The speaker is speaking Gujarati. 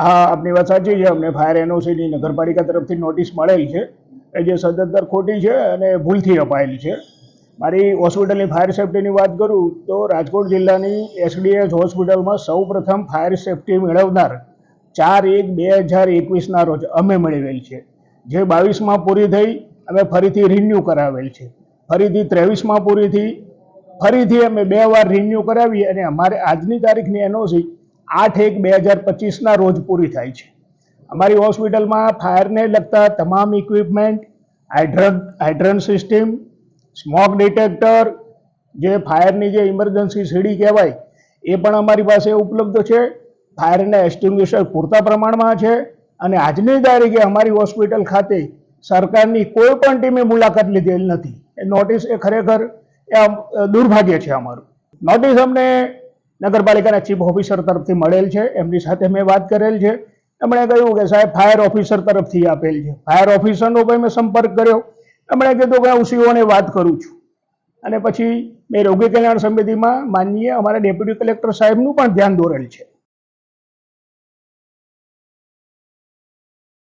હા, આપની વાત સાચી છે. અમને ફાયર એનઓસીની નગરપાલિકા તરફથી નોટિસ મળેલ છે. એ જે સદંતર ખોટી છે અને ભૂલથી અપાયેલી છે. મારી હોસ્પિટલની ફાયર સેફ્ટીની વાત કરું તો રાજકોટ જિલ્લાની એસડીએસ હોસ્પિટલમાં સૌ પ્રથમ ફાયર સેફ્ટી મેળવનાર ચાર એક બે હજાર એકવીસના રોજ અમે મેળવેલ છે. જે બાવીસમાં પૂરી થઈ, અમે ફરીથી રિન્યૂ કરાવેલ છે. ફરીથી ત્રેવીસમાં પૂરી થઈ, ફરીથી અમે બે વાર રિન્યૂ કરાવી અને અમારે આજની તારીખની એનઓસી આઠ એક બે હજાર પચીસના રોજ પૂરી થાય છે. અમારી હોસ્પિટલમાં ફાયરને લગતા તમામ equipment, hydrant hydrant system, smoke detector, જે ફાયરની જે ઇમરજન્સી સીડી કહેવાય, એ પણ અમારી પાસે ઉપલબ્ધ છે. ફાયરના એક્સટિંગ્વિશર પૂરતા પ્રમાણમાં છે અને આજની તારીખે અમારી હોસ્પિટલ ખાતે સરકારની કોઈ પણ ટીમે મુલાકાત લીધેલ નથી. એ નોટિસ એ ખરેખર, એ દુર્ભાગ્ય છે અમારું. નોટિસ અમને નગરપાલિકાના ચીફ ઓફિસર તરફથી મળેલ છે. એમની સાથે મેં વાત કરેલ છે. એમણે કહ્યું કે સાહેબ, ફાયર ઓફિસર તરફથી આપેલ છે. ફાયર ઓફિસરનો પણ મેં સંપર્ક કર્યો. એમણે કીધું કે હું સીઓને વાત કરું છું. અને પછી મેં રોગી કલ્યાણ સમિતિમાં માનનીય અમારા ડેપ્યુટી કલેક્ટર સાહેબનું પણ ધ્યાન દોરેલ છે.